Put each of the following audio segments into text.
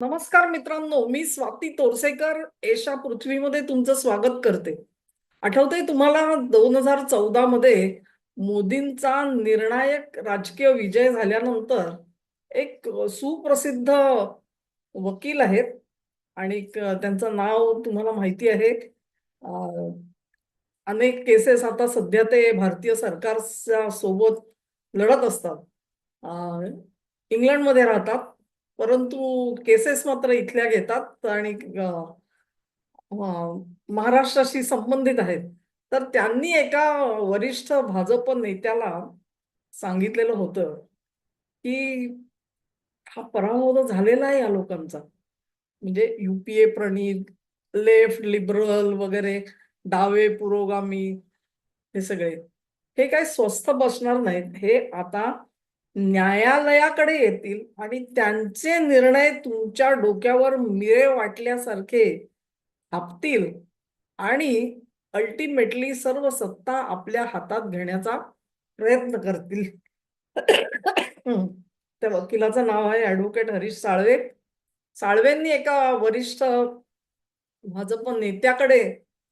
नमस्कार मित्रांनो मी स्वाती तोरसेकर एशा पृथ्वीमध्ये तुमचं स्वागत करते. आठवतंय तुम्हाला दोन हजार चौदा मध्ये मोदींचा निर्णायक राजकीय विजय झाल्यानंतर एक सुप्रसिद्ध वकील आहेत आणि त्यांचं नाव तुम्हाला माहिती आहे. अनेक केसेस आता सध्या ते भारतीय सरकारच्या सोबत लढत असतात. इंग्लंडमध्ये राहतात. परंतु केसेस मात्र इथल्या घेतात आणि महाराष्ट्राशी संबंधित आहेत. तर त्यांनी एका वरिष्ठ भाजप नेत्याला सांगितलेलं होतं की हा पराभव झालेला आहे या लोकांचा. म्हणजे युपीए प्रणीत लेफ्ट लिबरल वगैरे डावे पुरोगामी हे सगळे. हे काही स्वस्थ बसणार नाहीत. हे आता न्यायालयाकडे येतील आणि त्यांचे निर्णय तुमच्या डोक्यावर मिरे वाटल्यासारखे हापतील आणि अल्टिमेटली सर्व सत्ता आपल्या हातात घेण्याचा प्रयत्न करतील. त्या वकिलाचं नाव आहे ऍडव्होकेट हरीश साळवे. साळवेंनी एका वरिष्ठ भाजप नेत्याकडे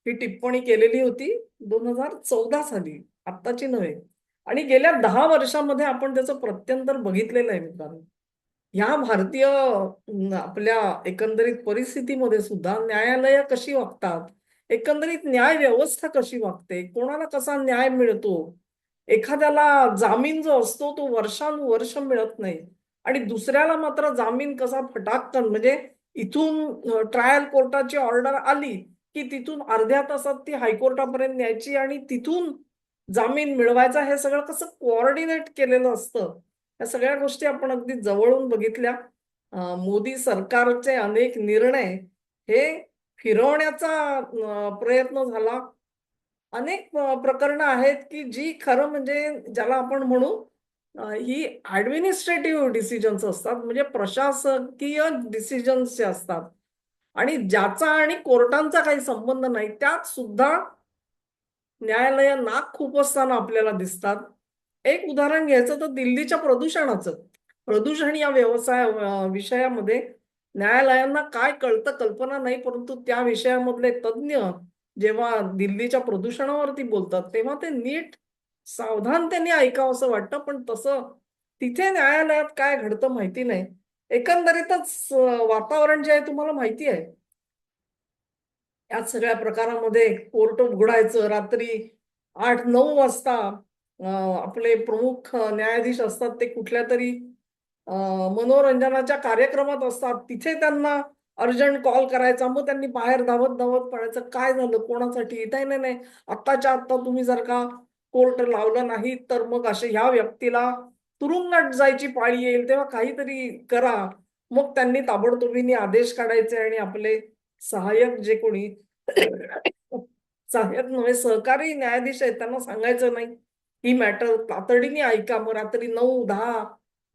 ही टिप्पणी केलेली होती दोन हजार चौदा साली. आत्ताची नव्हे. आणि गेल्या दहा वर्षामध्ये आपण त्याचं प्रत्यंतर बघितलेलं आहे मित्रांनो. ह्या भारतीय आपल्या एकंदरीत परिस्थितीमध्ये सुद्धा न्यायालय कशी वागतात? एकंदरीत न्याय व्यवस्था कशी वागते? कोणाला कसा न्याय मिळतो? एखाद्याला जामीन जो असतो तो वर्षानुवर्ष मिळत नाही. आणि दुसऱ्याला मात्र जामीन कसा फटाकतन म्हणजे इथून ट्रायल कोर्टाची ऑर्डर आली की तिथून अर्ध्या तासात ती हायकोर्टापर्यंत न्यायची आणि तिथून जामीन मिळवायचा हे सगळं कसं कोऑर्डिनेट केलेलं असतं. या सगळ्या गोष्टी आपण अगदी जवळून बघितल्या. मोदी सरकारचे अनेक निर्णय हे फिरवण्याचा प्रयत्न झाला. अनेक प्रकरणं आहेत की जी खरं म्हणजे ज्याला आपण म्हणू ही ऍडमिनिस्ट्रेटिव्ह डिसिजन्स असतात. म्हणजे प्रशासकीय डिसिजन्स जे असतात. आणि ज्याचा आणि कोर्टांचा काही संबंध नाही त्यात सुद्धा न्यायालय नाक खूप असताना आपल्याला दिसतात. एक उदाहरण घ्यायचं तर दिल्लीच्या प्रदूषणाचं. प्रदूषण या व्यवसाय विषयामध्ये न्यायालयांना काय कळतं कल्पना नाही परंतु त्या विषयामधले तज्ज्ञ जेव्हा दिल्लीच्या प्रदूषणावरती बोलतात तेव्हा ते नीट सावधानतेने ऐकावं असं वाटतं. पण तसं तिथे न्यायालयात काय घडतं माहिती नाही. एकंदरीतच वातावरण जे आहे तुम्हाला माहिती आहे. या सगळ्या प्रकारामध्ये कोर्ट उघडायचं. रात्री आठ नऊ वाजता आपले प्रमुख न्यायाधीश असतात ते कुठल्या तरी मनोरंजनाच्या कार्यक्रमात असतात. तिथे त्यांना अर्जंट कॉल करायचा. मग त्यांनी बाहेर धावत धावत पडायचं काय झालं? कोणासाठी? नाही नाही नाही. आत्ताच्या आत्ता तुम्ही जर का कोर्ट लावलं नाही तर मग असे ह्या व्यक्तीला तुरुंगात जायची पाळी येईल. तेव्हा काहीतरी करा. मग त्यांनी ताबडतोबीने आदेश काढायचे आणि आपले सहाय्यक जे कोणी सहाय्यक नव्हे सहकारी न्यायाधीश आहेत त्यांना सांगायचं नाही. ही मॅटर तातडीने ऐका. मग रात्री नऊ दहा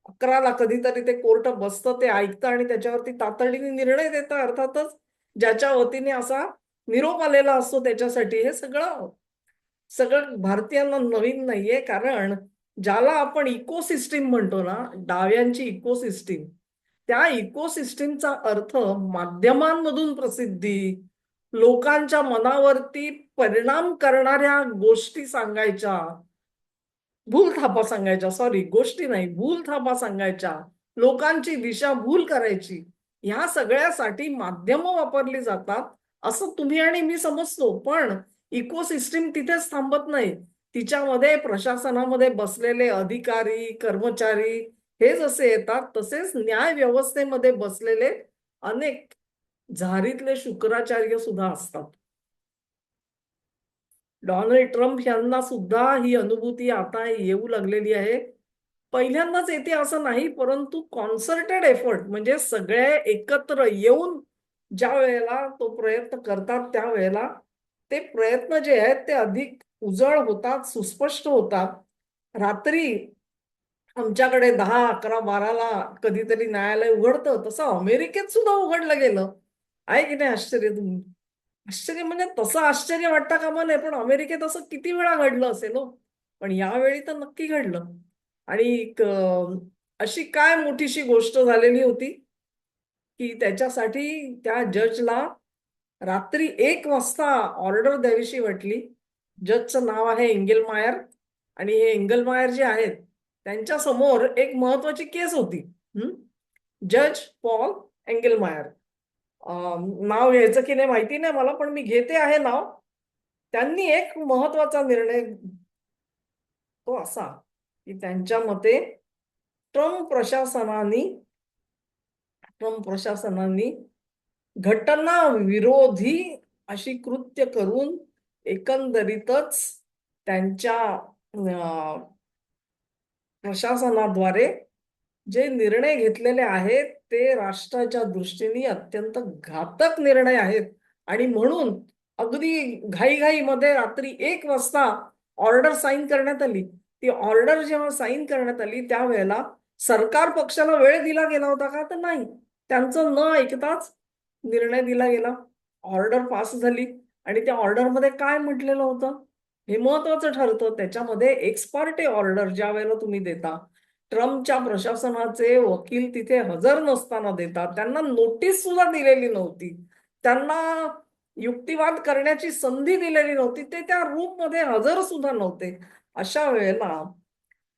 अकराला कधीतरी ते कोर्ट बसतं ते ऐकतं आणि त्याच्यावरती तातडीने निर्णय देतं. अर्थातच ज्याच्या वतीने असा निरोप आलेला असतो त्याच्यासाठी हे सगळं सगळं भारतीयांना नवीन नाहीये. कारण ज्याला आपण इकोसिस्टीम म्हणतो ना डाव्यांची इकोसिस्टीम त्या इकोसिस्टीमचा अर्थ माध्यमांमधून प्रसिद्धी लोकांच्या मनावरती परिणाम करणाऱ्या गोष्टी सांगायच्या. भूल थापा सांगायच्या सॉरी गोष्टी नाही भूल थापा सांगायच्या. लोकांची दिशा भूल करायची. ह्या सगळ्यासाठी माध्यमं वापरली जातात असं तुम्ही आणि मी समजतो. पण इकोसिस्टीम तिथेच थांबत नाही. तिच्यामध्ये प्रशासनामध्ये बसलेले अधिकारी कर्मचारी हे जसे येतात. तसेच न्याय व्यवस्थेमध्ये बसलेले अनेक झारीतले शुक्राचार्य सुद्धा असतात. डोनाल्ड ट्रम्प यांना सुद्धा ही अनुभूती आता येऊ लागलेली आहे. पहिल्यांदाच येते असं नाही परंतु कॉन्सर्टेड एफर्ट म्हणजे सगळे एकत्र येऊन ज्या वेळेला तो प्रयत्न करतात त्यावेळेला ते प्रयत्न जे आहेत ते अधिक उजळ होतात सुस्पष्ट होतात. रात्री आमच्याकडे दहा अकरा बाराला कधीतरी न्यायालय उघडतं. तसं अमेरिकेत सुद्धा उघडलं गेलं. आहे की नाही आश्चर्य तुम्ही? आश्चर्य म्हणजे तसं आश्चर्य वाटतं कामा नाही पण अमेरिकेत असं किती वेळा घडलं असेल हो? पण यावेळी तर नक्की घडलं. आणि अशी काय मोठीशी गोष्ट झालेली होती की त्याच्यासाठी त्या जजला रात्री एक वाजता ऑर्डर द्यावीशी वाटली. जजचं नाव आहे एंगेलमायर आणि हे एंगलमायर जे आहेत त्यांच्यासमोर एक महत्वाची केस होती. जज पॉल एंगेलमायर. अं, नाव घ्यायचं की नाही माहिती नाही मला पण मी घेते आहे नाव. त्यांनी एक महत्त्वाचा निर्णय तो असा की त्यांच्या मते ट्रम्प प्रशासनाने ट्रम्प प्रशासनाने घटना विरोधी अशी कृत्य करून एकंदरीतच त्यांच्या अं, प्रशासनाद्वारे जे निर्णय घेतलेले आहेत ते राष्ट्राच्या दृष्टीने अत्यंत घातक निर्णय आहेत. आणि म्हणून अगदी घाईघाईमध्ये रात्री एक वाजता ऑर्डर साईन करण्यात आली. ती ऑर्डर जेव्हा साईन करण्यात आली त्यावेळेला सरकार पक्षाला वेळ दिला गेला होता का तर नाही. त्यांचं न ऐकताच निर्णय दिला गेला. ऑर्डर पास झाली. आणि त्या ऑर्डरमध्ये काय म्हटलेलं होतं? हे महत्वाचं ठरतं. त्याच्यामध्ये एक्सपार्टे ऑर्डर ज्या वेळेला तुम्ही देता ट्रम्पच्या प्रशासनाचे वकील तिथे हजर नसताना देतात. त्यांना नोटीस सुद्धा दिलेली नव्हती. त्यांना युक्तिवाद करण्याची संधी दिलेली नव्हती. ते त्या रूममध्ये हजर सुद्धा नव्हते. अशा वेळेला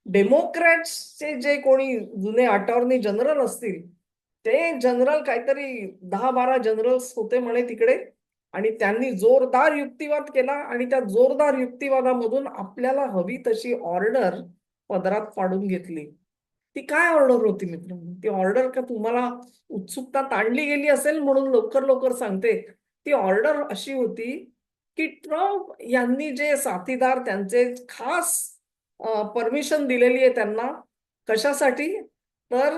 डेमोक्रॅट्सचे जे कोणी जुने अटॉर्नी जनरल असतील ते जनरल काहीतरी दहा बारा जनरल्स होते म्हणे तिकडे. आणि त्यांनी जोरदार युक्तिवाद केला आणि त्या जोरदार युक्तिवादामधून आपल्याला हवी तशी ऑर्डर पदरात पाडून घेतली. ती काय ऑर्डर होती मित्रांनो ती ऑर्डर का तुम्हाला उत्सुकता ताणली गेली असेल म्हणून लवकर लवकर सांगते. ती ऑर्डर अशी होती की ट्रम्प यांनी जे साथीदार त्यांचे खास परमिशन दिलेली आहे त्यांना कशासाठी? तर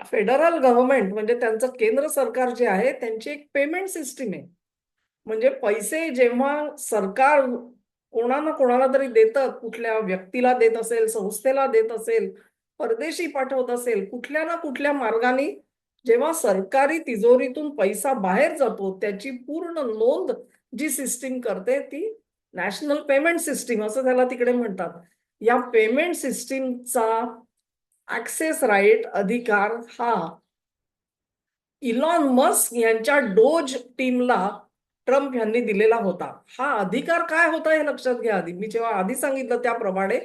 फेडरल गव्हर्नमेंट म्हणजे त्यांचं केंद्र सरकार जे आहे त्यांची एक पेमेंट सिस्टीम आहे. म्हणजे पैसे जेव्हा सरकार कोणा ना कोणाला तरी देतं कुठल्या व्यक्तीला देत असेल संस्थेला देत असेल परदेशी पाठवत असेल कुठल्या ना कुठल्या मार्गाने जेव्हा सरकारी तिजोरीतून पैसा बाहेर जातो त्याची पूर्ण नोंद जी सिस्टीम करते ती नॅशनल पेमेंट सिस्टीम असं त्याला तिकडे म्हणतात. या पेमेंट सिस्टीमचा ऍक्सेस राईट अधिकार हा. इलॉन मस्क यांच्या डोज टीमला ट्रम्प यांनी दिलेला होता. हा अधिकार काय होता हे लक्षात घ्या आधी. मी जेव्हा आधी सांगितलं त्याप्रमाणे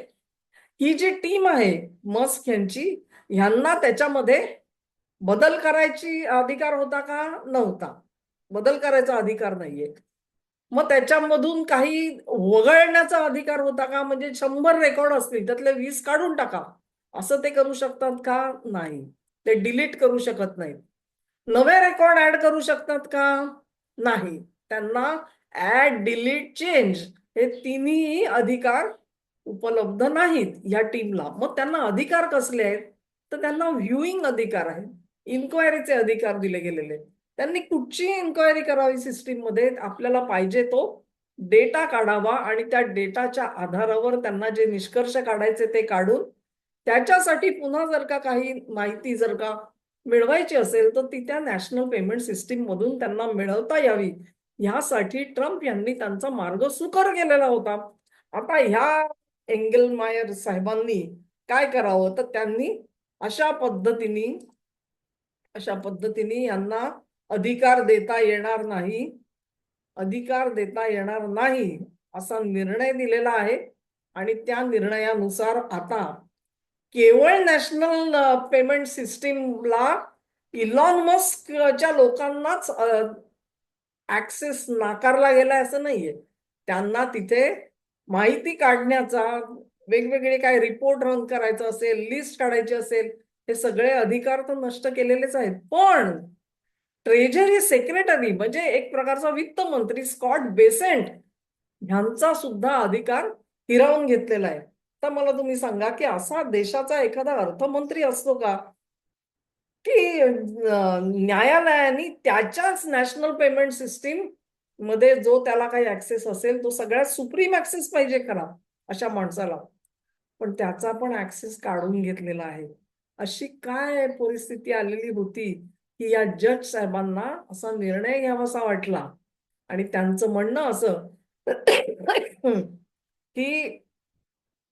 ही जी टीम आहे मस्क यांची ह्यांना त्याच्यामध्ये बदल करायची अधिकार होता का नव्हता? बदल करायचा अधिकार नाहीये. मग त्याच्यामधून काही वगळण्याचा अधिकार होता का? म्हणजे शंभर रेकॉर्ड असतील त्यातले वीस काढून टाका. असं ते करू शकतात का? नाही. ते डिलीट करू शकत नाहीत. नवे रेकॉर्ड ऍड करू शकतात का? नाही. त्यांना ऍड डिलीट चेंज हे तिन्ही अधिकार उपलब्ध नाहीत या टीमला मग त्यांना अधिकार कसले आहेत? तर त्यांना व्ह्युईंग अधिकार आहे इन्क्वायरीचे अधिकार दिले गेलेले त्यांनी कुठची इन्क्वायरी करावी सिस्टीममध्ये. आपल्याला पाहिजे तो डेटा काढावा आणि त्या डेटाच्या आधारावर त्यांना जे निष्कर्ष काढायचे ते काढून त्याच्यासाठी पुन्हा जर का काही माहिती जर का मिळवायची असेल तर ती त्या नॅशनल पेमेंट सिस्टीम मधून त्यांना मिळवता यावी. ह्यासाठी ट्रम्प यांनी त्यांचा मार्ग सुकर केलेला होता. आता ह्या एंगलमायर साहेबांनी काय करावं? तर त्यांनी अशा पद्धतीने अशा पद्धतीने यांना अधिकार देता येणार नाही. अधिकार देता येणार नाही असा निर्णय दिलेला आहे. आणि त्या निर्णयानुसार आता केवळ नॅशनल पेमेंट सिस्टीमला इलॉन मस्कच्या लोकांनाच ऍक्सेस नाकारला गेलाय असं नाहीये. त्यांना तिथे माहिती काढण्याचा वेगवेगळे काय रिपोर्ट रन करायचा असेल लिस्ट काढायची असेल हे सगळे अधिकार तर नष्ट केलेलेच आहेत. पण ट्रेझरी सेक्रेटरी म्हणजे एक प्रकारचा वित्त मंत्री स्कॉट बेसेंट ह्यांचा सुद्धा अधिकार हिरावून घेतलेला आहे. तर मला तुम्ही सांगा की असा देशाचा एखादा अर्थमंत्री असतो का? की न्यायालयाने त्याच्याच नॅशनल पेमेंट सिस्टीममध्ये जो त्याला काही ऍक्सेस असेल तो सगळ्यात सुप्रीम ऍक्सेस पाहिजे खरा अशा माणसाला. पण त्याचा पण ऍक्सेस काढून घेतलेला आहे. अशी काय परिस्थिती आलेली होती की या जज साहेबांना असा निर्णय घ्यावासा वाटला आणि त्यांचं म्हणणं असं की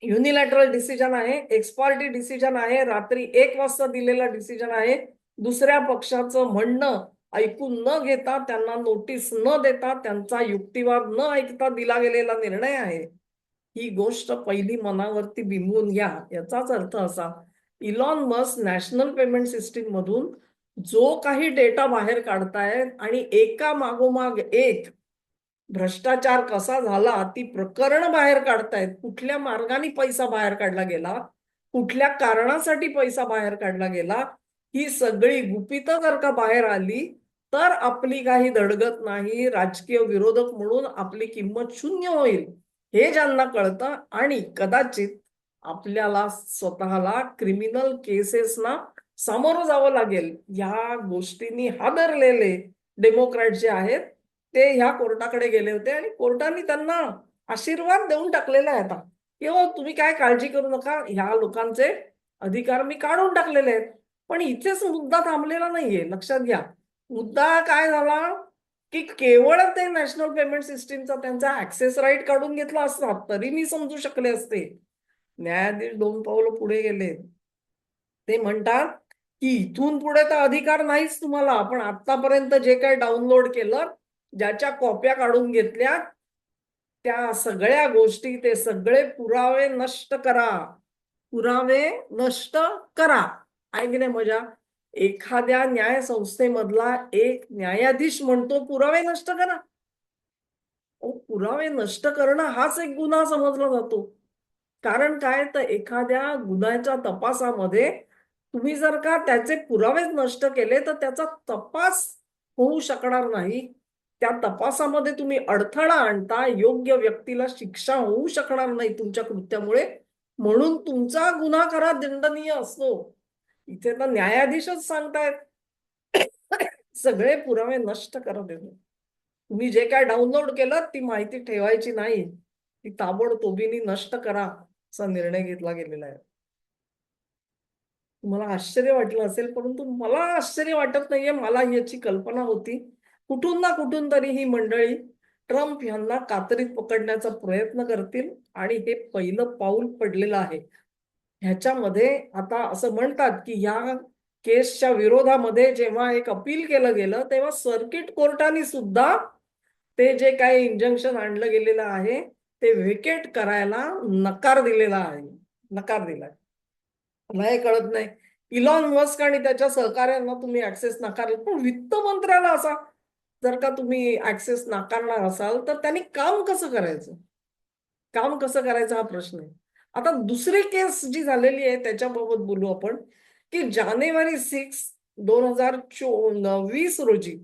युनिलॅटरल डिसिजन आहे एक्सपार्टी डिसिजन आहे रात्री एक वाजता दिलेला डिसिजन आहे. दुसऱ्या पक्षाचं म्हणणं ऐकून न घेता त्यांना नोटीस न देता त्यांचा युक्तिवाद न ऐकता दिला गेलेला निर्णय आहे. ही गोष्ट पहिली मनावरती बिंबून घ्या. याचाच अर्थ असा Elon Musk national payment system मधून जो काही डेटा बाहेर काढतायत आणि एका मागोमाग एक भ्रष्टाचार कसा झाला ती प्रकरण बाहेर काढतायत. कुठल्या मार्गाने पैसा बाहेर काढला गेला? कुठल्या कारणासाठी पैसा बाहेर काढला गेला? ही सगळी गुपित जर का बाहेर आली तर आपली काही धडगत नाही. राजकीय विरोधक म्हणून आपली किंमत शून्य होईल हे ज्यांना कळतं. आणि कदाचित आपल्याला स्वतःला क्रिमिनल केसेसना सामोरं जावं लागेल. या गोष्टींनी हादरलेले डेमोक्रॅट जे आहेत ते ह्या कोर्टाकडे गेले होते आणि कोर्टाने त्यांना आशीर्वाद देऊन टाकलेला आहे आता. की हो तुम्ही काय काळजी करू नका ह्या लोकांचे अधिकार मी काढून टाकलेले आहेत. पण इथेच मुद्दा थांबलेला नाहीये लक्षात घ्या. मुद्दा काय झाला की केवळ ते नॅशनल पेमेंट सिस्टीमचा त्यांचा ऍक्सेस राईट काढून घेतला असता तरी मी समजू शकले असते. न्यायाधीश दोन पावलं पुढे गेले. ते म्हणतात की इथून पुढे तर अधिकार नाहीच तुम्हाला पण आतापर्यंत जे काही डाउनलोड केलं ज्याच्या कॉप्या काढून घेतल्या त्या सगळ्या गोष्टी ते सगळे पुरावे नष्ट करा. पुरावे नष्ट करा. ऐकणे नाही मजा? एखाद्या न्याय संस्थेमधला एक न्यायाधीश म्हणतो पुरावे नष्ट करा. ओ पुरावे नष्ट करणं हाच एक गुन्हा समजला जातो. कारण काय? तर एखाद्या गुन्ह्याच्या तपासामध्ये तुम्ही जर का त्याचे पुरावेच नष्ट केले तर त्याचा तपास होऊ शकणार नाही. त्या तपासामध्ये तुम्ही अडथळा आणता योग्य व्यक्तीला शिक्षा होऊ शकणार नाही तुमच्या कृत्यामुळे म्हणून तुमचा गुन्हा खरा दंडनीय असतो. इथे तर न्यायाधीशच सांगतायत सगळे पुरावे नष्ट करा देतो तुम्ही जे काय डाउनलोड केलं ती माहिती ठेवायची नाही. ती ताबडतोबीने नष्ट करा असा निर्णय घेतला गेलेला आहे. तुम्हाला आश्चर्य वाटलं असेल परंतु मला आश्चर्य वाटत नाहीये मला याची कल्पना होती. कुठून ना कुठून तरी ही मंडळी ट्रम्प यांना कातरीत पकडण्याचा प्रयत्न करतील आणि हे पहिलं पाऊल पडलेलं आहे. ह्याच्यामध्ये आता असं म्हणतात की या केसच्या विरोधामध्ये जेव्हा एक अपील केलं गेलं तेव्हा सर्किट कोर्टाने सुद्धा ते जे काही इंजंक्शन आणलं गेलेलं आहे ते व्हेकेट करायला नकार दिलेला आहे. नकार दिलाय मला हे कळत नाही. इलॉन मस्क आणि त्याच्या सहकार्यांना तुम्ही ऍक्सेस नकार पण वित्त मंत्र्याला असा जर का तुम्ही ऍक्सेस नाकारणार असाल तर त्यांनी काम कसं करायचं? काम कसं करायचं हा प्रश्न आहे. आता दुसरी केस जी झालेली आहे त्याच्याबाबत बोलू आपण की जानेवारी सिक्स दोन हजार वीस रोजी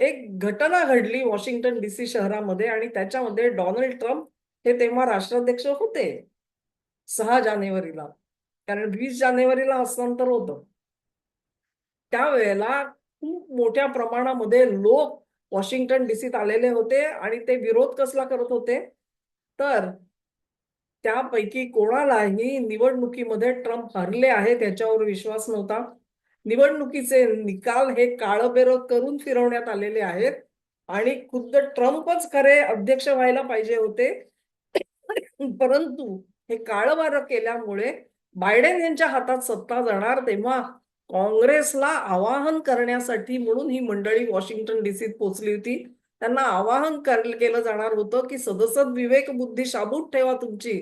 एक घटना घडली वॉशिंग्टन डीसी शहरामध्ये आणि त्याच्यामध्ये डोनाल्ड ट्रम्प हे तेव्हा राष्ट्राध्यक्ष होते. सहा जानेवारीला. कारण वीस जानेवारीला हस्तांतर होतं. त्यावेळेला खूप मोठ्या प्रमाणामध्ये लोक वॉशिंग्टन डीसीत आलेले होते आणि ते विरोध कसला करत होते? तर त्यापैकी कोणालाही निवडणुकीमध्ये ट्रम्प हरले आहेत त्याच्यावर विश्वास नव्हता. निवडणुकीचे निकाल हे काळबेर करून फिरवण्यात आलेले आहेत आणि खुद्द ट्रम्पच खरे अध्यक्ष व्हायला पाहिजे होते. परंतु हे काळबार केल्यामुळे बायडेन यांच्या हातात सत्ता जाणार तेव्हा काँग्रेसला आवाहन करण्यासाठी म्हणून ही मंडळी वॉशिंग्टन डीसीत पोहोचली होती. त्यांना आवाहन केलं जाणार होतं की सदसद विवेक बुद्धी शाबूत ठेवा तुमची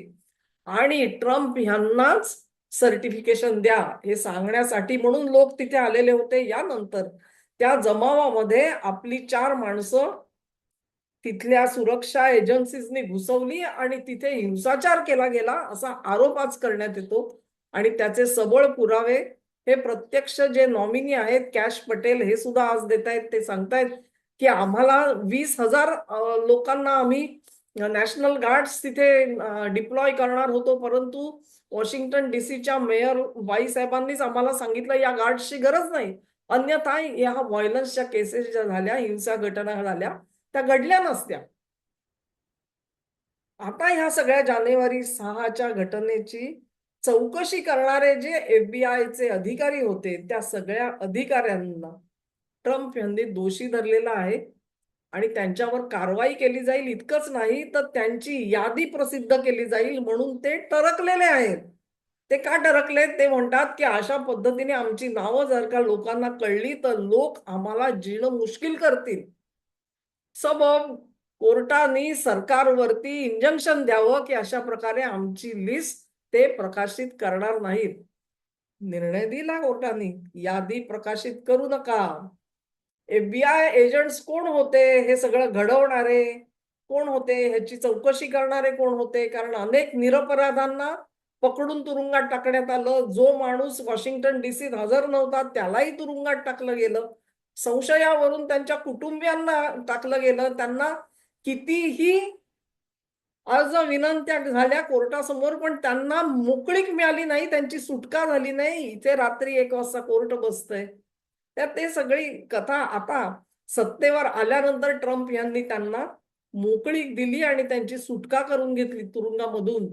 आणि ट्रम्प यांनाच सर्टिफिकेशन द्या हे सांगण्यासाठी म्हणून लोक तिथे आलेले होते. यानंतर त्या जमावामध्ये आपली चार माणसं तिथल्या सुरक्षा एजन्सीजनी घुसवली आणि तिथे हिंसाचार केला गेला असा आरोप आज करण्यात येतो. आणि त्याचे सबळ पुरावे हे प्रत्यक्ष जे नॉमिनी आहेत कॅश पटेल हे सुद्धा आज देत आहेत ते सांगतायत की आम्हाला वीस हजार लोकांना आम्ही नॅशनल गार्ड्स तिथे डिप्लॉय करणार होतो. परंतु वॉशिंग्टन डीसीच्या मेयर बाईसाहेबांनीच आम्हाला सांगितलं या गार्ड्सची गरज नाही. अन्यथा या व्हायलन्सच्या केसेस ज्या झाल्या हिंसा घटना झाल्या त्या घडल्या नसत्या. आता ह्या सगळ्या जानेवारी सहाच्या घटनेची चौकशी करणारे जे एफबीआयचे अधिकारी होते त्या सगळ्या अधिकाऱ्यांना ट्रम्प यांनी दोषी धरलेला आहे आणि त्यांच्यावर कारवाई केली जाईल. इतकंच नाही तर त्यांची यादी प्रसिद्ध केली जाईल म्हणून ते टरकलेले आहेत. ते का टरकले? ते म्हणतात की अशा पद्धतीने आमची नावं जर का लोकांना कळली तर लोक आम्हाला जीणं मुश्किल करतील. सबब कोर्टाने सरकारवरती इंजंक्शन द्यावं की अशा प्रकारे आमची लिस्ट ते प्रकाशित करणार नाहीत. निर्णय दिला कोर्टाने. यादी प्रकाशित करू नका. एफबीआय एजंट्स कोण होते? हे सगळं घडवणारे कोण होते? ह्याची चौकशी करणारे कोण होते? कारण अनेक निरपराधांना पकडून तुरुंगात टाकण्यात आलं. जो माणूस वॉशिंग्टन डीसीत हजर नव्हता त्यालाही तुरुंगात टाकलं गेलं. संशयावरून त्यांच्या कुटुंबियांना टाकलं गेलं. त्यांना कितीही अर्ज विनंत्या झाल्या कोर्टासमोर पण त्यांना मोकळीक मिळाली नाही त्यांची सुटका झाली नाही. इथे रात्री एक वाजता कोर्ट बसतंय. त्यात ते सगळी कथा आता सत्तेवर आल्यानंतर ट्रम्प यांनी त्यांना मोकळीक दिली आणि त्यांची सुटका करून घेतली तुरुंगामधून.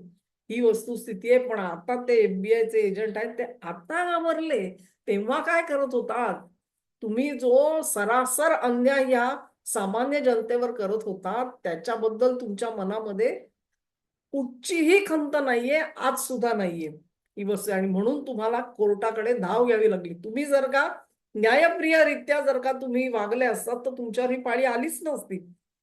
ही वस्तुस्थिती आहे पण आता ते एफबीआयचे एजंट आहेत ते आता घाबरले. तेव्हा काय करत होतात? तुम्ही जो सरासर अन्याय या सामान्य जनतेवर करत होता त्याच्याबद्दल तुमच्या मनामध्ये कुठचीही खंत नाहीये आज सुद्धा नाहीये. ही वस्तू आणि म्हणून तुम्हाला कोर्टाकडे धाव घ्यावी लागली. तुम्ही जर का न्यायप्रियरित्या जर का तुम्ही वागले असतात तर तुमच्यावर ही पाळी आलीच नसती.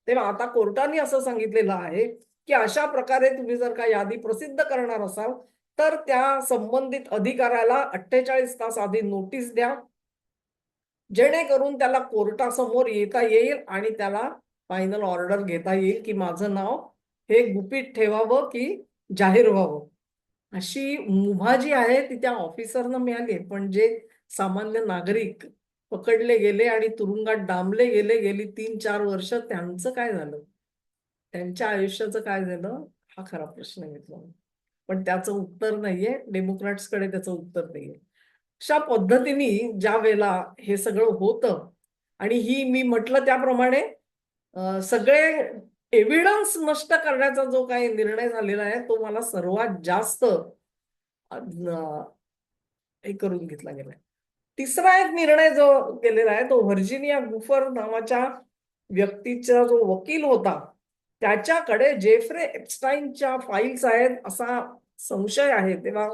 तेव्हा आता कोर्टाने असं सांगितलेलं आहे की अशा प्रकारे तुम्ही जर का यादी प्रसिद्ध करणार असाल तर त्या संबंधित अधिकाऱ्याला अठ्ठेचाळीस तास आधी नोटीस द्या. जेणेकरून त्याला कोर्टासमोर येता येईल आणि त्याला फायनल ऑर्डर घेता येईल की माझं नाव हे गुपित ठेवावं की जाहीर व्हावं. अशी मुभा जी आहे ती त्या ऑफिसरनं मिळाली. पण जे सामान्य नागरिक पकडले गेले आणि तुरुंगात डांबले गेले गेली तीन चार वर्ष त्यांचं काय झालं? त्यांच्या आयुष्याचं काय झालं? हा खरा प्रश्न घेतला पण त्याचं उत्तर नाहीये. डेमोक्रॅट्सकडे त्याचं उत्तर नाहीये. अशा पद्धतीने ज्या वेळेला हे सगळं होतं आणि ही मी म्हटलं त्याप्रमाणे सगळे एव्हिडन्स नष्ट करण्याचा जो काही निर्णय झालेला आहे तो मला सर्वात जास्त हे करून घेतला गेलाय. तिसरा एक निर्णय जो केलेला आहे तो व्हर्जिनिया गुफर नावाच्या व्यक्तीचा जो वकील होता त्याच्याकडे जेफ्रे एप्स्टाईनच्या फाईल्स आहेत असा संशय आहे. तेव्हा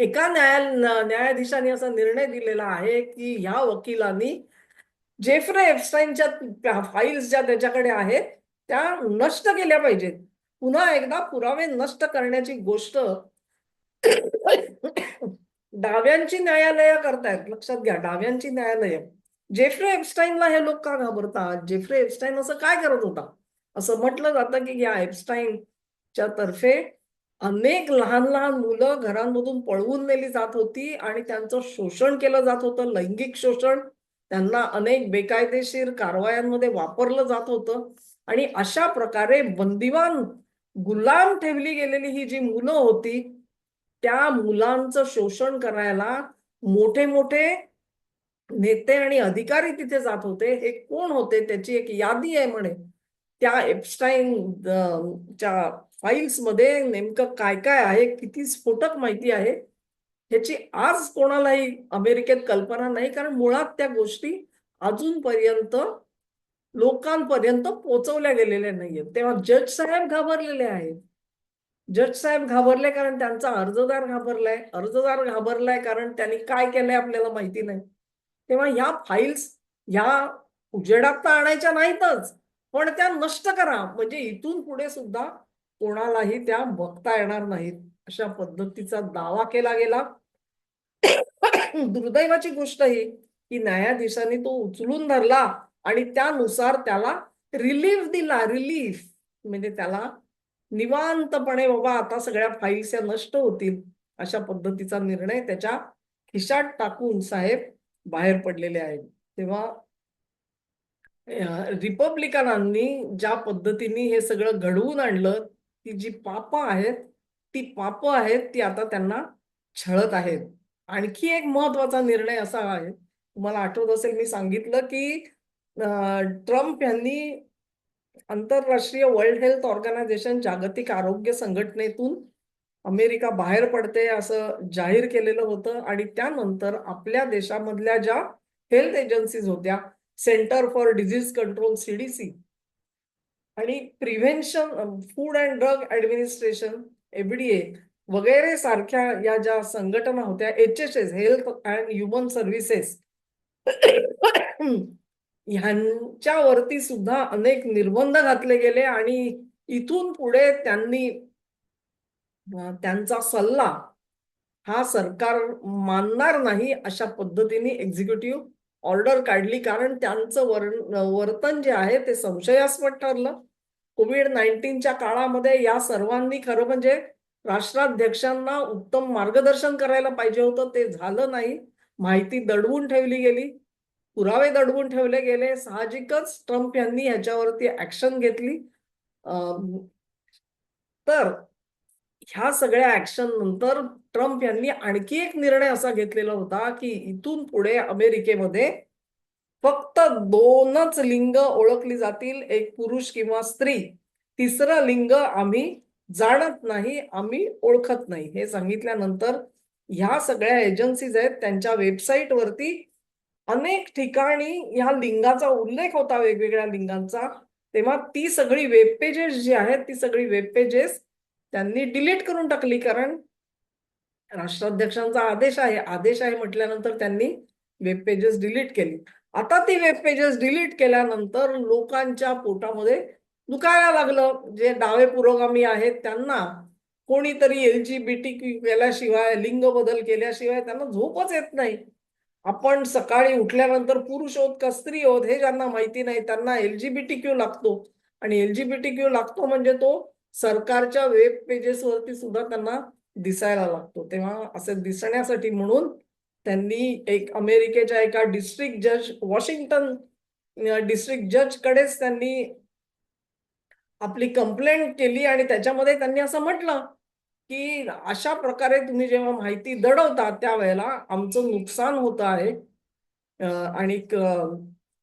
एका न्याया न्यायाधीशाने असा निर्णय दिलेला आहे की ह्या वकिलांनी जेफ्रे एफस्टाईनच्या फाईल्स ज्या त्याच्याकडे आहेत त्या नष्ट केल्या पाहिजेत. पुन्हा एकदा पुरावे नष्ट करण्याची गोष्ट डाव्यांची न्यायालय करतायत. लक्षात घ्या डाव्यांची न्यायालय. जेफ्रे एप्स्टाईनला हे लोक का घाबरतात? जेफ्रे एप्स्टाईन असं काय करत होता? असं म्हटलं जातं की या एप्स्टाईनच्या तर्फे अनेक लहान लहान मुलं घरांमधून पळवून नेली जात होती आणि त्यांचं शोषण केलं जात होतं लैंगिक शोषण. त्यांना अनेक बेकायदेशीर कारवायांमध्ये वापरलं जात होतं. आणि अशा प्रकारे बंदिवान गुलाम ठेवली गेलेली ही जी मुलं होती त्या मुलांचं शोषण करायला मोठे मोठे नेते आणि अधिकारी तिथे जात होते. हे कोण होते? त्याची एक यादी आहे म्हणे. त्या एप्स्टाईन च्या फाईल्समध्ये नेमकं काय काय आहे किती स्फोटक माहिती आहे ह्याची आज कोणालाही अमेरिकेत कल्पना नाही कारण मुळात त्या गोष्टी अजूनपर्यंत लोकांपर्यंत पोचवल्या गेलेल्या नाहीयेत. तेव्हा जज साहेब घाबरलेले आहेत. जज साहेब घाबरले कारण त्यांचा अर्जदार घाबरलाय. अर्जदार घाबरलाय कारण त्यांनी काय केलंय आपल्याला माहिती नाही. तेव्हा ह्या फाईल्स ह्या उजेडात तर आणायच्या नाहीतच पण त्या नष्ट करा. म्हणजे इथून पुढे सुद्धा कोणालाही त्या बघता येणार नाहीत अशा पद्धतीचा दावा केला गेला. दुर्दैवाची गोष्ट ही की न्यायाधीशांनी तो उचलून धरला आणि त्यानुसार त्याला रिलीफ दिला रिलीफ म्हणजे त्याला निवांतपणे बाबा आता सगळ्या फाईल्स या नष्ट होतील अशा पद्धतीचा निर्णय त्याच्या खिशात टाकून साहेब बाहेर पडलेले आहेत. तेव्हा रिपब्लिकनांनी ज्या पद्धतीने हे सगळं घडवून आणलं ती जी पाप आहेत ती पाप आहेत ती आता त्यांना छळत आहेत. आणखी एक महत्त्वाचा निर्णय असा आहे. तुम्हाला आठवत असेल मी सांगितलं की ट्रम्प यांनी आंतरराष्ट्रीय वर्ल्ड हेल्थ ऑर्गनायझेशन जागतिक आरोग्य संघटनेतून अमेरिका बाहेर पडते असं जाहीर केलेलं होतं आणि त्यानंतर आपल्या देशामधल्या ज्या हेल्थ एजन्सीज होत्या centre for disease control CDC आणि prevention food and drug administration FDA वगैरे सारख्या या ज्या संघटना होत्या H S S health and human services ह्यांच्यावरती सुद्धा अनेक निर्बंध घातले गेले आणि इथून पुढे त्यांनी त्यांचा सल्ला हा सरकार मानणार नाही अशा पद्धतीने एक्झिक्युटिव्ह ऑर्डर काढली. कारण त्यांचं वर्तन जे आहे ते संशयास्पद ठरलं. कोविड नाईन्टीनच्या काळामध्ये या सर्वांनी खरं म्हणजे राष्ट्राध्यक्षांना उत्तम मार्गदर्शन करायला पाहिजे होतं ते झालं नाही. माहिती दडवून ठेवली गेली. पुरावे दडवून ठेवले गेले. साहजिकच ट्रम्प यांनी ह्याच्यावरती ऍक्शन घेतली. तर ह्या सगळ्या ऍक्शन नंतर ट्रम्प यांनी आणखी एक निर्णय असा घेतलेला होता की इथून पुढे अमेरिकेमध्ये फक्त दोनच लिंग ओळखली जातील एक पुरुष किंवा स्त्री. तिसरं लिंग आम्ही जाणत नाही आम्ही ओळखत नाही. हे सांगितल्यानंतर ह्या सगळ्या एजन्सीज आहेत त्यांच्या वेबसाईट वरती अनेक ठिकाणी ह्या लिंगाचा उल्लेख होता वेगवेगळ्या लिंगांचा. तेव्हा ती सगळी वेब पेजेस जी आहेत ती सगळी वेब पेजेस त्यांनी डिलीट करून टाकली कारण राष्ट्राध्यक्षांचा आदेश आहे. आदेश आहे म्हटल्यानंतर त्यांनी वेब पेजेस डिलीट केली. आता ती वेब पेजेस डिलीट केल्यानंतर लोकांच्या पोटामध्ये दुखायला लागलं. जे डावे पुरोगामी आहेत त्यांना कोणीतरी एल जी बी टी केल्याशिवाय लिंग बदल केल्याशिवाय त्यांना झोपच येत नाही. आपण सकाळी उठल्यानंतर पुरुष होत का स्त्री होत हे ज्यांना माहिती नाही त्यांना एलजीबीटी क्यू लागतो. आणि एलजीबीटी क्यू लागतो म्हणजे तो सरकारच्या वेब पेजेस वरती सुद्धा त्यांना दिसायला लागतो. तेव्हा असे दिसण्यासाठी म्हणून त्यांनी एक अमेरिकेच्या एका डिस्ट्रिक्ट जज वॉशिंग्टन डिस्ट्रिक्ट जज कडेच त्यांनी आपली कंप्लेंट केली आणि त्याच्यामध्ये त्यांनी असं म्हटलं की अशा प्रकारे तुम्ही जेव्हा माहिती दडवता त्यावेळेला आमचं नुकसान होत आहे. आणि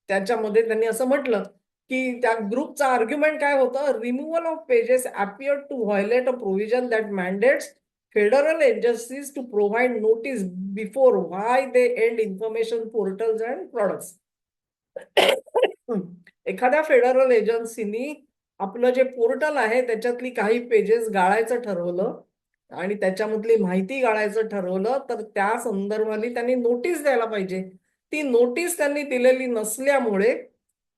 त्याच्यामध्ये त्यांनी असं म्हटलं की त्या ग्रुपचा आर्ग्युमेंट काय होतं? Removal of pages appear to violate a provision that mandates federal agencies to provide notice before why they end information portals and products. एखाद्या फेडरल एजन्सीनी आपलं जे पोर्टल आहे त्याच्यातली काही पेजेस गाळायचं ठरवलं आणि त्याच्यामधली माहिती गाळायचं ठरवलं तर त्या संदर्भाने त्यांनी नोटीस द्यायला पाहिजे ती नोटीस त्यांनी दिलेली नसल्यामुळे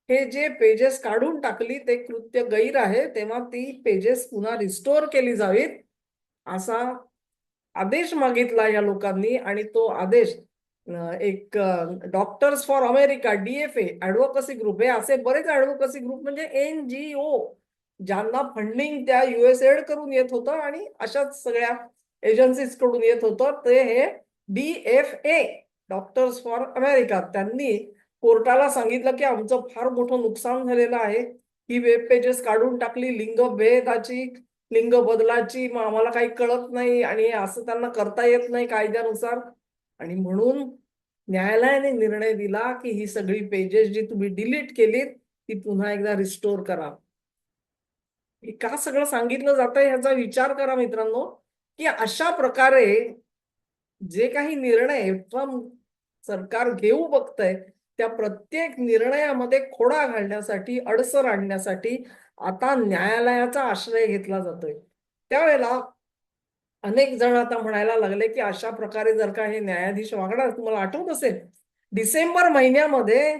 हे जे पेजेस काढून टाकली ते कृत्य गैर आहे तेव्हा ती पेजेस पुन्हा रिस्टोअर केली जावीत असा आदेश मागितला या लोकांनी आणि तो आदेश एक doctors for America DFA advocacy group हे असे बरेच ऍडव्होकसी ग्रुप म्हणजे एन जी ओ ज्यांना फंडिंग त्या युएसएड करून येत होतं आणि अशाच सगळ्या एजन्सीजकडून येत होतं ते हे डीएफए डॉक्टर्स फॉर अमेरिका त्यांनी कोर्टाला सांगितलं की आमचं फार मोठं नुकसान झालेलं आहे. ही वेब पेजेस काढून टाकली लिंगभेदाची लिंग बदलाची मग आम्हाला काही कळत नाही आणि असं त्यांना करता येत नाही कायद्यानुसार. आणि म्हणून न्यायालयाने निर्णय दिला की ही सगळी पेजेस जी तुम्ही डिलीट केलीत ती पुन्हा एकदा रिस्टोर करा. का सगळं सांगितलं जातं ह्याचा विचार करा मित्रांनो की अशा प्रकारे जे काही निर्णय ट्रम्प सरकार घेऊ बघतंय त्या प्रत्येक निर्णयामध्ये खोडा घालण्यासाठी अडसर आणण्यासाठी आता न्यायालयाचा आश्रय घेतला जातोय. त्यावेळेला अनेक जण आता म्हणायला लागले की अशा प्रकारे जर का हे न्यायाधीश वागणार तुम्हाला आठवत असेल? डिसेंबर महिन्यामध्ये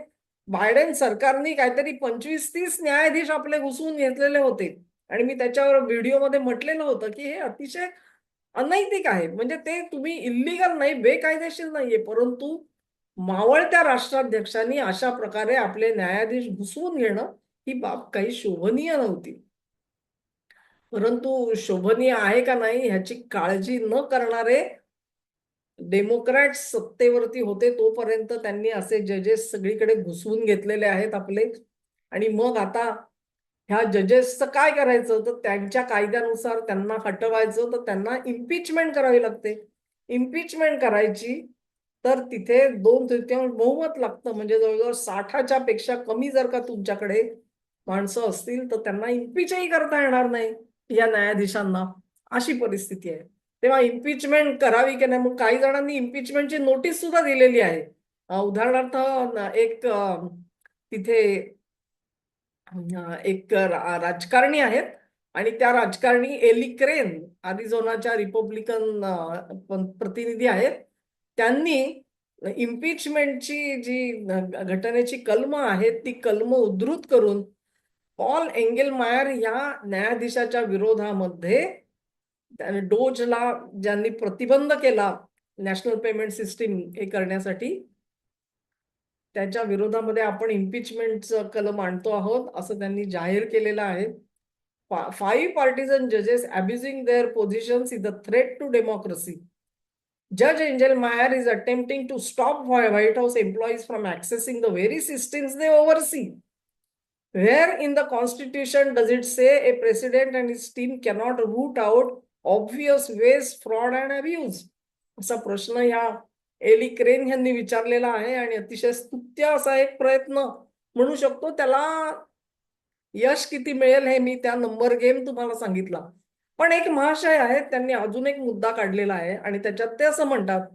बायडेन सरकारने काहीतरी पंचवीस तीस न्यायाधीश आपले घुसवून घेतलेले होते. आणि मी त्याच्यावर व्हिडिओमध्ये म्हटलेलं होतं की हे अतिशय अनैतिक आहे. म्हणजे ते तुम्ही इल्लीगल नाही बेकायदेशीर नाहीये. परंतु मावळत्या राष्ट्राध्यक्षांनी अशा प्रकारे आपले न्यायाधीश घुसवून घेणं ही बाब काही शोभनीय नव्हती. परंतु शोभनीय आहे का नाही ह्याची काळजी न करणारे डेमोक्रॅट सत्तेवरती होते तोपर्यंत त्यांनी असे जजेस सगळीकडे घुसवून घेतलेले आहेत आपले. आणि मग आता ह्या जजेसचं काय करायचं? तर त्यांच्या कायद्यानुसार त्यांना हटवायचं तर त्यांना इम्पिचमेंट करावी लागते. इम्पिचमेंट करायची तर तिथे दोन तृतीयांश बहुमत लागतं. म्हणजे जवळजवळ साठाच्या पेक्षा कमी जर का तुमच्याकडे माणसं असतील तर त्यांना इम्पिचही करता येणार नाही या न्यायाधीशांना. अशी परिस्थिती आहे. तेव्हा इम्पिचमेंट करावी की नाही? मग काही जणांनी इम्पिचमेंटची नोटीस सुद्धा दिलेली आहे. उदाहरणार्थ एक तिथे एक राजकारणी आहेत आणि त्या राजकारणी एली क्रेन अरिझोनाच्या रिपब्लिकन प्रतिनिधी आहेत. त्यांनी इम्पिचमेंटची जी घटनेची कलम आहेत ती कलम उद्धृत करून पॉल एंगेलमायर या न्यायाधीशाच्या विरोधामध्ये त्याने डोजला ज्यांनी प्रतिबंध केला नॅशनल पेमेंट सिस्टीम हे करण्यासाठी त्याच्या विरोधामध्ये आपण इम्पिचमेंटचं कलम आणतो आहोत असं त्यांनी जाहीर केलेलं आहे फाईव्ह पार्टिझन जजेस abusing there positions is a threat to democracy जज angel Mayar is attempting to stop white house employees from ऍक्सेसिंग the very systems they ओव्हरसी oversee. Where in the Constitution does it say a president and his team cannot root out obvious ways, fraud and abuse? असा प्रश्न ह्या एली crane यांनी विचारलेला आहे आणि अतिशय स्तुत्य असा एक प्रयत्न म्हणू शकतो त्याला यश किती मिळेल हे मी त्या नंबर गेम तुम्हाला सांगितला पण एक महाशय आहेत त्यांनी अजून एक मुद्दा काढलेला आहे आणि त्याच्यात ते असं म्हणतात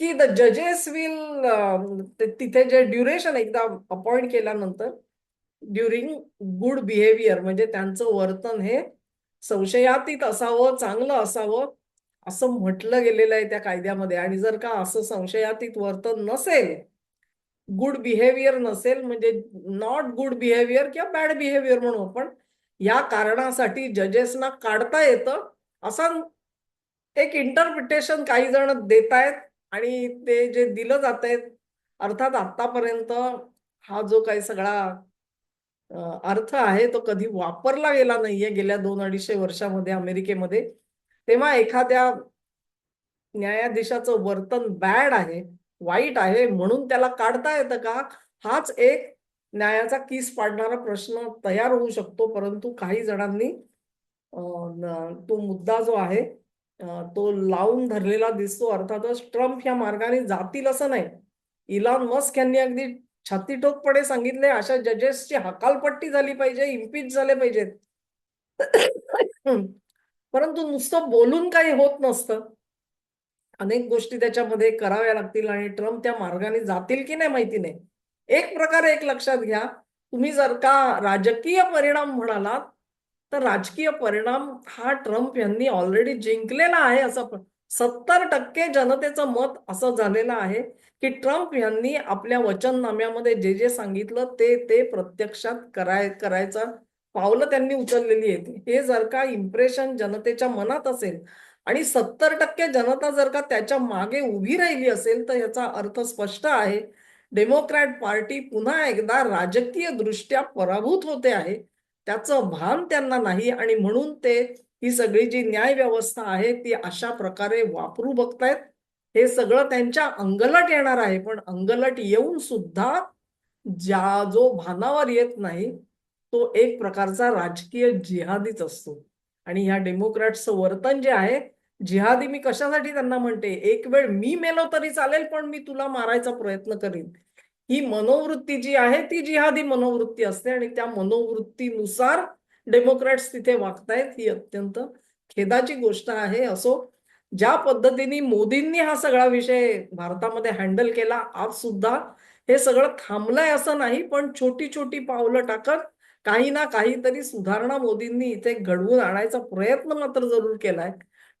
की द जजेस विल तिथे जे ड्युरेशन एकदा अपॉइंट केल्यानंतर ड्युरिंग गुड बिहेवियर म्हणजे त्यांचं वर्तन हे संशयातीत असावं चांगलं असावं असं म्हटलं गेलेलं आहे त्या कायद्यामध्ये. आणि जर का असं संशयातीत वर्तन नसेल गुड बिहेवियर नसेल म्हणजे नॉट गुड बिहेवियर किंवा बॅड बिहेवियर म्हणू आपण या कारणासाठी जजेसना काढता येतं असा एक इंटरप्रिटेशन काही जण देत आहेत. आणि ते जे दिलं जात आहेत अर्थात आतापर्यंत हा जो काही सगळा अर्थ आहे तो कधी वापरला गेला नाहीये. गेल्या दोन अडीचशे वर्षामध्ये अमेरिकेमध्ये तेव्हा एखाद्या न्यायाधीशाचं वर्तन बॅड आहे वाईट आहे म्हणून त्याला काढता येतं का? हाच एक न्यायाचा किस पाडणारा प्रश्न तयार होऊ शकतो. परंतु काही जणांनी तो मुद्दा जो आहे तो लावून धरलेला दिसतो. अर्थातच ट्रम्प या मार्गाने जातील असं नाही. इलॉन मस्क यांनी अगदी छातीठोकपणे सांगितले अशा जजेसची हकालपट्टी झाली पाहिजे इम्पीच झाले पाहिजेत. परंतु नुसतं बोलून काही होत नसतं. अनेक गोष्टी त्याच्यामध्ये कराव्या लागतील आणि ट्रम्प त्या मार्गाने जातील की नाही माहिती नाही. एक प्रकारे एक लक्षात घ्या तुम्ही जर का राजकीय परिणाम म्हणालात तर राजकीय परिणाम हा ट्रम्प यांनी ऑलरेडी जिंकलेला आहे असं सत्तर टक्के जनतेचं मत असं झालेलं आहे की ट्रम्प यांनी आपल्या वचननाम्यामध्ये जे जे सांगितलं ते ते प्रत्यक्षात कराय करायचं. पावलं त्यांनी उचललेली आहेत. हे जर का इम्प्रेशन जनतेच्या मनात असेल आणि सत्तर टक्के जनता जर का त्याच्यामागे उभी राहिली असेल तर याचा अर्थ स्पष्ट आहे. डेमोक्रॅट पार्टी पुन्हा एकदा राजकीय दृष्ट्या पराभूत होते आहे. त्याचं भान त्यांना नाही आणि म्हणून ते ही सगळी जी न्याय व्यवस्था आहे ती अशा प्रकारे वापरू बघतायत. हे सगळं त्यांच्या अंगलट येणार आहे. पण अंगलट येऊन सुद्धा ज्या जो भानावर येत नाही तो एक प्रकारचा राजकीय जिहादीच असतो. आणि ह्या डेमोक्रॅटचं वर्तन जे आहे जिहादी मी कशासाठी त्यांना म्हणते? एक वेळ मी मेलो तरी चालेल पण मी तुला मारायचा प्रयत्न करीन. ही मनोवृत्ती जी आहे ती जिहादी मनोवृत्ती असते. आणि त्या मनोवृत्तीनुसार डेमोक्रॅट्स तिथे वागतायत ही अत्यंत खेदाची गोष्ट आहे. असो ज्या पद्धतीने मोदींनी हा सगळा विषय भारतामध्ये हँडल केला आज सुद्धा हे सगळं थांबलंय असं नाही पण छोटी छोटी पावलं टाकत काही ना काहीतरी सुधारणा मोदींनी इथे घडवून आणायचा प्रयत्न मात्र जरूर केलाय.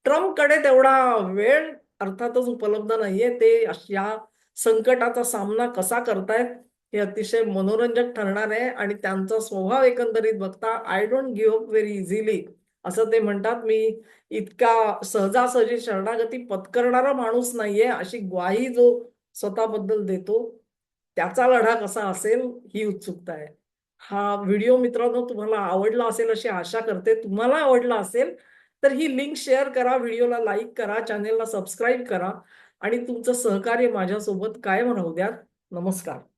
ट्रम्पकडे तेवढा वेळ अर्थातच उपलब्ध नाहीये. ते या संकटाचा सामना कसा करतायत हे अतिशय मनोरंजक ठरणार आहे आणि त्यांचा स्वभाव एकंदरीत बघता I don't give up very easily असं ते म्हणतात मी इतका सहजासहजी शरणागती पत्करणारा माणूस नाहीये. अशी ग्वाही जो स्वतःबद्दल देतो त्याचा लढा कसा असेल ही उत्सुकता आहे. हा व्हिडिओ मित्रांनो तुम्हाला आवडला असेल अशी आशा करते. तुम्हाला आवडला असेल तर ही लिंक शेअर करा व्हिडिओला लाईक करा चॅनेलला सबस्क्राईब करा आणि तुमचं सहकार्य माझ्यासोबत कायम राहू द्या. नमस्कार.